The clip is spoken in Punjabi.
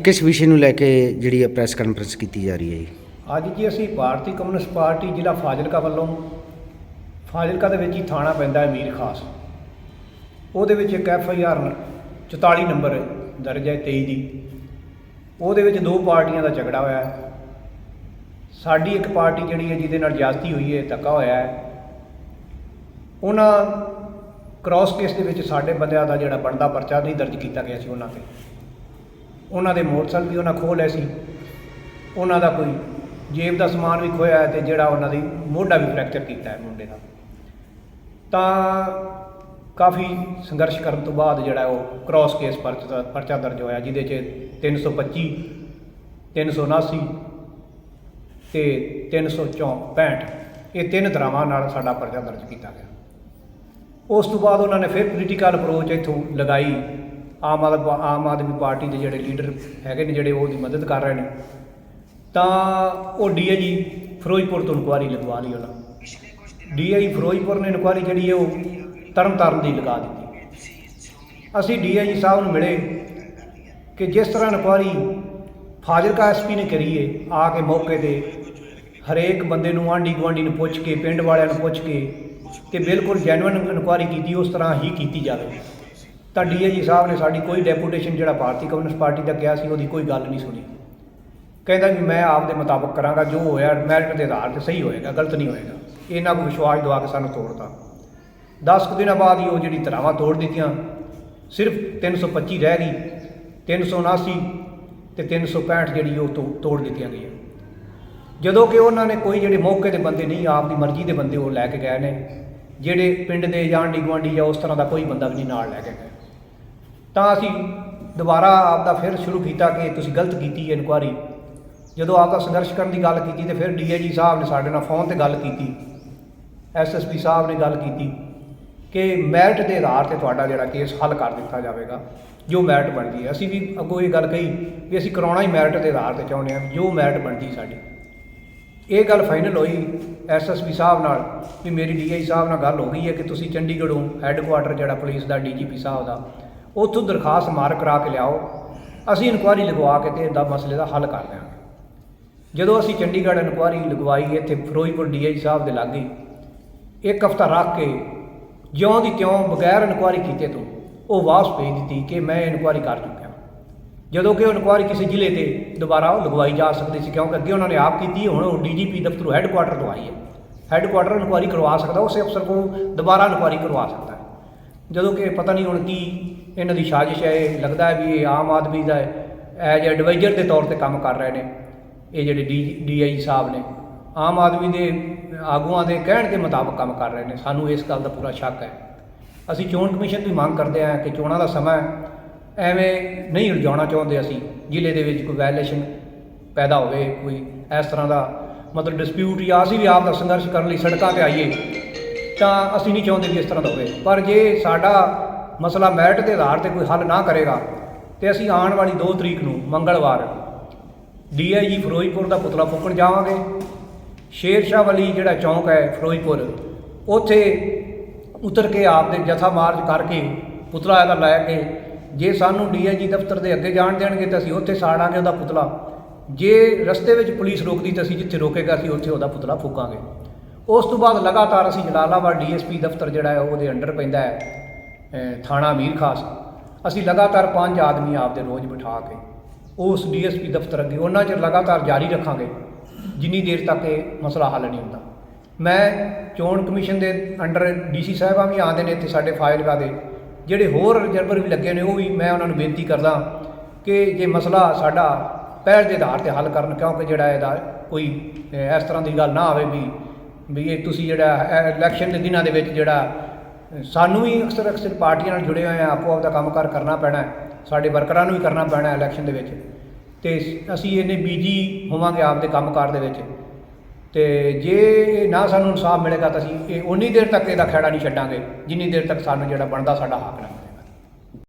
ਕਿਸ ਵਿਸ਼ੇ ਨੂੰ ਲੈ ਕੇ ਜਿਹੜੀ ਹੈ ਪ੍ਰੈਸ ਕਾਨਫਰੰਸ ਕੀਤੀ ਜਾ ਰਹੀ ਹੈ ਜੀ? ਅੱਜ ਜੀ ਅਸੀਂ ਭਾਰਤੀ ਕਮਿਊਨਿਸਟ ਪਾਰਟੀ ਜ਼ਿਲ੍ਹਾ ਫਾਜ਼ਿਲਕਾ ਵੱਲੋਂ ਫਾਜ਼ਿਲਕਾ ਦੇ ਵਿੱਚ ਹੀ ਥਾਣਾ ਪੈਂਦਾ ਹੈ ਮੀਰ ਖਾਸ। ਉਹਦੇ ਵਿੱਚ ਇੱਕ ਐਫ ਆਈ ਆਰ 44 ਨੰਬਰ ਦਰਜ ਹੈ 23 ਦੀ। ਉਹਦੇ ਵਿੱਚ ਦੋ ਪਾਰਟੀਆਂ ਦਾ ਝਗੜਾ ਹੋਇਆ ਹੈ। ਸਾਡੀ ਇੱਕ ਪਾਰਟੀ ਜਿਹੜੀ ਹੈ ਜਿਹਦੇ ਨਾਲ ਜਾਤੀ ਹੋਈ ਹੈ, ਧੱਕਾ ਹੋਇਆ ਹੈ। ਉਹਨਾਂ ਕ੍ਰਾਸ ਕੇਸ ਦੇ ਵਿੱਚ ਸਾਡੇ ਬੰਦਿਆਂ ਦਾ ਜਿਹੜਾ ਬਣਦਾ ਪਰਚਾ ਨਹੀਂ ਦਰਜ ਕੀਤਾ ਗਿਆ ਸੀ ਉਹਨਾਂ ਤੇ। ਉਹਨਾਂ ਦੇ ਮੋਟਰਸਾਈਕਲ ਵੀ ਉਹਨਾਂ ਖੋਹ ਲਏ ਸੀ। ਉਹਨਾਂ ਦਾ ਕੋਈ ਜੇਬ ਦਾ ਸਮਾਨ ਵੀ ਖੋਇਆ ਹੈ ਤੇ ਜਿਹੜਾ ਉਹਨਾਂ ਦੀ ਮੋਢਾ ਵੀ ਫ੍ਰੈਕਚਰ ਕੀਤਾ ਹੈ ਮੁੰਡੇ ਦਾ। ਤਾਂ ਕਾਫੀ ਸੰਘਰਸ਼ ਕਰਨ ਤੋਂ ਬਾਅਦ ਜਿਹੜਾ ਉਹ ਕ੍ਰਾਸ ਕੇਸ ਪਰਚਾ ਪਰਚਾ ਦਰਜ ਹੋਇਆ, ਜਿਹਦੇ ਚ 325 379 ਤੇ 364 ਇਹ ਤਿੰਨ ਧਾਰਾਵਾਂ ਨਾਲ ਸਾਡਾ ਪਰਚਾ ਦਰਜ ਕੀਤਾ ਗਿਆ। ਉਸ ਤੋਂ ਬਾਅਦ ਉਹਨਾਂ ਨੇ ਫਿਰ ਪੋਲੀਟੀਕਲ ਅਪਰੋਚ ਇੱਥੋਂ ਲਗਾਈ। ਆਮ ਆਦਮ ਆਮ ਆਦਮੀ ਪਾਰਟੀ ਦੇ ਜਿਹੜੇ ਲੀਡਰ ਹੈਗੇ ਨੇ, ਜਿਹੜੇ ਉਹਦੀ ਮਦਦ ਕਰ ਰਹੇ ਨੇ, ਤਾਂ ਉਹ ਡੀਆਈਜੀ ਫਿਰੋਜ਼ਪੁਰ ਤੋਂ ਇਨਕੁਆਰੀ ਲਗਵਾ ਲਈ ਉਹਨਾਂ। ਡੀਆਈ ਫਿਰੋਜ਼ਪੁਰ ਨੇ ਇਨਕੁਆਰੀ ਜਿਹੜੀ ਹੈ ਉਹ ਤਰਨਤਾਰਨ ਦੀ ਲਗਾ ਦਿੱਤੀ। ਅਸੀਂ ਡੀਆਈਜੀ ਸਾਹਿਬ ਨੂੰ ਮਿਲੇ ਕਿ ਜਿਸ ਤਰ੍ਹਾਂ ਇਨਕੁਆਰੀ ਫਾਜ਼ਿਲਕਾ ਐਸਪੀ ਨੇ ਕਰੀ ਹੈ ਆ ਕੇ ਮੌਕੇ ਤੇ ਹਰੇਕ ਬੰਦੇ ਨੂੰ ਆਂਢੀ ਗੁਆਂਢੀ ਨੂੰ ਪੁੱਛ ਕੇ, ਪਿੰਡ ਵਾਲਿਆਂ ਨੂੰ ਪੁੱਛ ਕੇ ਕਿ ਬਿਲਕੁਲ ਜੈਨੂਇਨ ਇਨਕੁਆਰੀ ਕੀਤੀ, ਉਸ ਤਰ੍ਹਾਂ ਹੀ ਕੀਤੀ ਜਾਵੇ। ਤਾਂ ਡੀਆਈਜੀ ਸਾਹਿਬ ਨੇ ਸਾਡੀ ਕੋਈ ਡੈਪੂਟੇਸ਼ਨ ਜਿਹੜਾ ਭਾਰਤੀ ਕਮਿਊਨਿਸਟ ਪਾਰਟੀ ਦਾ ਗਿਆ ਸੀ, ਉਹਦੀ ਕੋਈ ਗੱਲ ਨਹੀਂ ਸੁਣੀ। ਕਹਿੰਦਾ ਵੀ ਮੈਂ ਆਪ ਦੇ ਮੁਤਾਬਕ ਕਰਾਂਗਾ, ਜੋ ਹੋਇਆ ਮੈਰਿਟ ਦੇ ਆਧਾਰ ਤੇ ਸਹੀ ਹੋਏਗਾ, ਗਲਤ ਨਹੀਂ ਹੋਏਗਾ। ਇਹਨਾਂ ਨੂੰ ਵਿਸ਼ਵਾਸ ਦਵਾ ਕੇ ਸਾਨੂੰ ਤੋੜਤਾ। 10 ਕੁ ਦਿਨਾਂ ਬਾਅਦ ਹੀ ਉਹ ਜਿਹੜੀ ਧਰਾਵਾਂ ਤੋੜ ਦਿੱਤੀਆਂ, ਸਿਰਫ 325 ਰਹਿ ਗਈ 379 ਤੇ 365 ਜਿਹੜੀ ਉਹ ਤੋ- ਤੋੜ ਦਿੱਤੀਆਂ ਗਈਆਂ। ਜਦੋਂ ਕਿ ਉਹਨਾਂ ਨੇ ਕੋਈ ਜਿਹੜੇ ਮੌਕੇ ਦੇ ਬੰਦੇ ਨਹੀਂ, ਆਪ ਦੀ ਮਰਜ਼ੀ ਦੇ ਬੰਦੇ ਉਹ ਲੈ ਕੇ ਗਏ ਨੇ, ਜਿਹੜੇ ਪਿੰਡ ਦੇ ਜਾਂ ਆਂਢੀ ਗੁਆਂਢੀ ਜਾਂ ਉਸ ਤਰ੍ਹਾਂ ਦਾ ਕੋਈ ਬੰਦਾ ਵੀ ਨਹੀਂ, ਨਾਲ ਲੈ ਕੇ ਗਏ। ਤਾਂ ਅਸੀਂ ਦੁਬਾਰਾ ਆਪ ਦਾ ਫਿਰ ਸ਼ੁਰੂ ਕੀਤਾ ਕਿ ਤੁਸੀਂ ਗਲਤ ਕੀਤੀ ਹੈ ਇਨਕੁਆਰੀ। ਜਦੋਂ ਆਪ ਦਾ ਸੰਘਰਸ਼ ਕਰਨ ਦੀ ਗੱਲ ਕੀਤੀ ਤੇ ਫਿਰ ਡੀਆਈਜੀ ਸਾਹਿਬ ਨੇ ਸਾਡੇ ਨਾਲ ਫੋਨ ਤੇ ਗੱਲ ਕੀਤੀ ਐਸਐਸਪੀ ਸਾਹਿਬ ਨੇ ਗੱਲ ਕੀਤੀ ਕਿ ਮੈਰਿਟ ਦੇ ਆਧਾਰ ਤੇ ਤੁਹਾਡਾ ਜਿਹੜਾ ਕੇਸ ਹੱਲ ਕਰ ਦਿੱਤਾ ਜਾਵੇਗਾ, ਜੋ ਮੈਰਿਟ ਬਣਦੀ ਹੈ। ਅਸੀਂ ਵੀ ਅੱਗੋਂ ਇਹ ਗੱਲ ਕਹੀ ਵੀ ਅਸੀਂ ਕਰਾਉਣਾ ਹੀ ਮੈਰਿਟ ਦੇ ਆਧਾਰ ਤੇ ਚਾਹੁੰਦੇ ਹਾਂ, ਜੋ ਮੈਰਿਟ ਬਣਦੀ ਸਾਡੀ। ਇਹ ਗੱਲ ਫਾਈਨਲ ਹੋਈ ਐਸਐਸਪੀ ਸਾਹਿਬ ਨਾਲ ਵੀ ਮੇਰੀ ਡੀਆਈ ਸਾਹਿਬ ਨਾਲ ਗੱਲ ਹੋ ਗਈ ਹੈ ਕਿ ਤੁਸੀਂ ਚੰਡੀਗੜ੍ਹੋਂ ਹੈੱਡਕੁਆਟਰ ਜਿਹੜਾ ਪੁਲਿਸ ਦਾ ਡੀਜੀਪੀ ਸਾਹਿਬ ਦਾ ਉੱਥੋਂ ਦਰਖਾਸਤ ਮਾਰ ਕਰਾ ਕੇ ਲਿਆਓ। ਅਸੀਂ ਇਨਕੁਆਰੀ ਲਗਵਾ ਕੇ ਤੇ ਇਹਦਾ ਮਸਲੇ ਦਾ ਹੱਲ ਕਰ ਦਿਆਂਗੇ। ਜਦੋਂ ਅਸੀਂ ਚੰਡੀਗੜ੍ਹ ਇਨਕੁਆਰੀ ਲਗਵਾਈ, ਇੱਥੇ ਫਿਰੋਜ਼ਪੁਰ ਡੀਆਈ ਸਾਹਿਬ ਦੇ ਲਾਗੇ ਇੱਕ ਹਫ਼ਤਾ ਰੱਖ ਕੇ ਜਿਉਂ ਦੀ ਤਿਉਂ ਬਗੈਰ ਇਨਕੁਆਰੀ ਕੀਤੇ ਤੋਂ ਉਹ ਵਾਪਸ ਭੇਜ ਦਿੱਤੀ ਕਿ ਮੈਂ ਇਨਕੁਆਰੀ ਕਰ ਚੁੱਕਿਆ। ਜਦੋਂ ਕਿ ਉਹ ਇਨਕੁਆਰੀ ਕਿਸੇ ਜ਼ਿਲ੍ਹੇ ਤੇ ਦੁਬਾਰਾ ਉਹ ਲਗਵਾਈ ਜਾ ਸਕਦੀ ਸੀ ਕਿਉਂਕਿ ਅੱਗੇ ਉਹਨਾਂ ਨੇ ਆਪ ਕੀਤੀ, ਹੁਣ ਉਹ ਡੀਜੀਪੀ ਦਫ਼ਤਰੋਂ ਹੈੱਡਕੁਆਟਰ ਤੋਂ ਆਈ ਹੈ। ਹੈੱਡਕੁਆਟਰ ਇਨਕੁਆਰੀ ਕਰਵਾ ਸਕਦਾ, ਉਸੇ ਅਫਸਰ ਕੋਲ ਦੁਬਾਰਾ ਇਨਕੁਆਰੀ ਕਰਵਾ ਸਕਦਾ। ਜਦੋਂ ਕਿ ਪਤਾ ਨਹੀਂ ਹੁਣ ਕੀ ਇਹਨਾਂ ਦੀ ਸਾਜ਼ਿਸ਼ ਹੈ, ਇਹ ਲੱਗਦਾ ਹੈ ਵੀ ਇਹ ਆਮ ਆਦਮੀ ਦਾ ਐਜ ਐਡਵਾਈਜ਼ਰ ਦੇ ਤੌਰ ਤੇ ਕੰਮ ਕਰ ਰਹੇ ਨੇ। ਇਹ ਜਿਹੜੇ ਡੀ, ਡੀਆਈ ਸਾਹਿਬ ਨੇ, ਆਮ ਆਦਮੀ ਦੇ ਆਗੂਆਂ ਦੇ ਕਹਿਣ ਦੇ ਮੁਤਾਬਕ ਕੰਮ ਕਰ ਰਹੇ ਨੇ। ਸਾਨੂੰ ਇਸ ਗੱਲ ਦਾ ਪੂਰਾ ਸ਼ੱਕ ਹੈ। ਅਸੀਂ ਚੋਣ ਕਮਿਸ਼ਨ ਦੀ ਮੰਗ ਕਰਦੇ ਹਾਂ ਕਿ ਚੋਣਾਂ ਦਾ ਸਮਾਂ ਐਵੇਂ ਨਹੀਂ ਉਲਝਾਉਣਾ ਚਾਹੁੰਦੇ ਅਸੀਂ। ਜ਼ਿਲ੍ਹੇ ਦੇ ਵਿੱਚ ਕੋਈ ਵਾਇਲੇਸ਼ਨ ਪੈਦਾ ਹੋਵੇ, ਕੋਈ ਇਸ ਤਰ੍ਹਾਂ ਦਾ ਮਤਲਬ ਡਿਸਪਿਊਟ ਜਾਂ ਅਸੀਂ ਵੀ ਆਪ ਦਾ ਸੰਘਰਸ਼ ਕਰਨ ਲਈ ਸੜਕਾਂ ਤੇ ਆਈਏ, ਤਾਂ ਅਸੀਂ ਨਹੀਂ ਚਾਹੁੰਦੇ ਵੀ ਇਸ ਤਰ੍ਹਾਂ ਦਾ ਹੋਵੇ। ਪਰ ਜੇ ਸਾਡਾ ਮਸਲਾ ਮੈਰਿਟ ਦੇ ਆਧਾਰ ਤੇ ਕੋਈ ਹੱਲ ਨਾ ਕਰੇਗਾ, ਤੇ ਅਸੀਂ ਆਉਣ ਵਾਲੀ 2 ਤਰੀਕ ਨੂੰ ਮੰਗਲਵਾਰ ਡੀਆਈਜੀ ਫਿਰੋਜ਼ਪੁਰ ਦਾ ਪੁਤਲਾ ਫੂਕਣ ਜਾਵਾਂਗੇ। ਸ਼ੇਰ ਸ਼ਾਹ ਵਾਲੀ ਜਿਹੜਾ ਚੌਂਕ ਹੈ ਫਿਰੋਜ਼ਪੁਰ, ਉੱਥੇ ਉਤਰ ਕੇ ਆਪ ਦੇ ਜਥਾ ਮਾਰਚ ਕਰਕੇ ਪੁਤਲਾ ਇਹਦਾ ਲੈ ਕੇ, ਜੇ ਸਾਨੂੰ ਡੀਆਈਜੀ ਦਫ਼ਤਰ ਦੇ ਅੱਗੇ ਜਾਣ ਦੇਣਗੇ ਤਾਂ ਅਸੀਂ ਉੱਥੇ ਸਾੜਾਂਗੇ ਉਹਦਾ ਪੁਤਲਾ। ਜੇ ਰਸਤੇ ਵਿੱਚ ਪੁਲਿਸ ਰੋਕਦੀ ਤਾਂ ਅਸੀਂ ਜਿੱਥੇ ਰੋਕੇਗਾ ਅਸੀਂ ਉੱਥੇ ਉਹਦਾ ਪੁਤਲਾ ਫੂਕਾਂਗੇ। ਉਸ ਤੋਂ ਬਾਅਦ ਲਗਾਤਾਰ ਅਸੀਂ ਜਲਾਲਾਬਾਦ ਡੀਐਸਪੀ ਦਫ਼ਤਰ ਜਿਹੜਾ ਹੈ, ਉਹਦੇ ਅੰਡਰ ਪੈਂਦਾ ਹੈ। ਥਾਣਾ ਮੀਰ ਖਾਸ ਅਸੀਂ ਲਗਾਤਾਰ ਪੰਜ ਆਦਮੀ ਆਪਦੇ ਰੋਜ਼ ਬਿਠਾ ਕੇ ਉਸ ਡੀਐਸਪੀ ਦਫ਼ਤਰ ਅੱਗੇ ਉਹਨਾਂ ਚਿਰ ਲਗਾਤਾਰ ਜਾਰੀ ਰੱਖਾਂਗੇ, ਜਿੰਨੀ ਦੇਰ ਤੱਕ ਇਹ ਮਸਲਾ ਹੱਲ ਨਹੀਂ ਹੁੰਦਾ। ਮੈਂ ਚੋਣ ਕਮਿਸ਼ਨ ਦੇ ਅੰਡਰ ਡੀਸੀ ਸਾਹਿਬਾਂ ਵੀ ਆਉਂਦੇ ਨੇ ਇੱਥੇ ਸਾਡੇ ਫਾਈਲਗਾ ਦੇ, ਜਿਹੜੇ ਹੋਰ ਰਿਜ਼ਰਵਰ ਵੀ ਲੱਗੇ ਨੇ ਉਹ ਵੀ ਮੈਂ ਉਹਨਾਂ ਨੂੰ ਬੇਨਤੀ ਕਰਦਾ ਕਿ ਜੇ ਮਸਲਾ ਸਾਡਾ ਪਹਿਲ ਦੇ ਆਧਾਰ ਤੇ ਹੱਲ ਕਰਨ, ਕਿਉਂਕਿ ਜਿਹੜਾ ਇਹਦਾ ਕੋਈ ਇਸ ਤਰ੍ਹਾਂ ਦੀ ਗੱਲ ਨਾ ਆਵੇ ਵੀ ਵੀ ਇਹ ਤੁਸੀਂ ਜਿਹੜਾ ਇਲੈਕਸ਼ਨ ਦੇ ਦਿਨਾਂ ਦੇ ਵਿੱਚ ਜਿਹੜਾ ਸਾਨੂੰ ਵੀ ਅਕਸਰ ਅਕਸਰ ਪਾਰਟੀਆਂ ਨਾਲ ਜੁੜੇ ਹੋਏ ਆ ਆਪੋ ਆਪ ਦਾ ਕੰਮਕਾਰ ਕਰਨਾ ਪੈਣਾ, ਸਾਡੇ ਵਰਕਰਾਂ ਨੂੰ ਵੀ ਕਰਨਾ ਪੈਣਾ ਇਲੈਕਸ਼ਨ ਦੇ ਵਿੱਚ। ਤੇ ਅਸੀਂ ਇਹਨੇ ਬੀਜੀ ਹੋਵਾਂਗੇ ਆਪ ਦੇ ਕੰਮਕਾਰ ਦੇ ਵਿੱਚ। ਤੇ ਜੇ ਨਾ ਸਾਨੂੰ ਇਨਸਾਫ ਮਿਲੇਗਾ ਤਾਂ ਅਸੀਂ ਇਹ ਉਨੀ ਦੇਰ ਤੱਕ ਇਹਦਾ ਖਹਿੜਾ ਨਹੀਂ ਛੱਡਾਂਗੇ, ਜਿੰਨੀ ਦੇਰ ਤੱਕ ਸਾਨੂੰ ਜਿਹੜਾ ਬਣਦਾ ਸਾਡਾ ਹੱਕ ਨਾ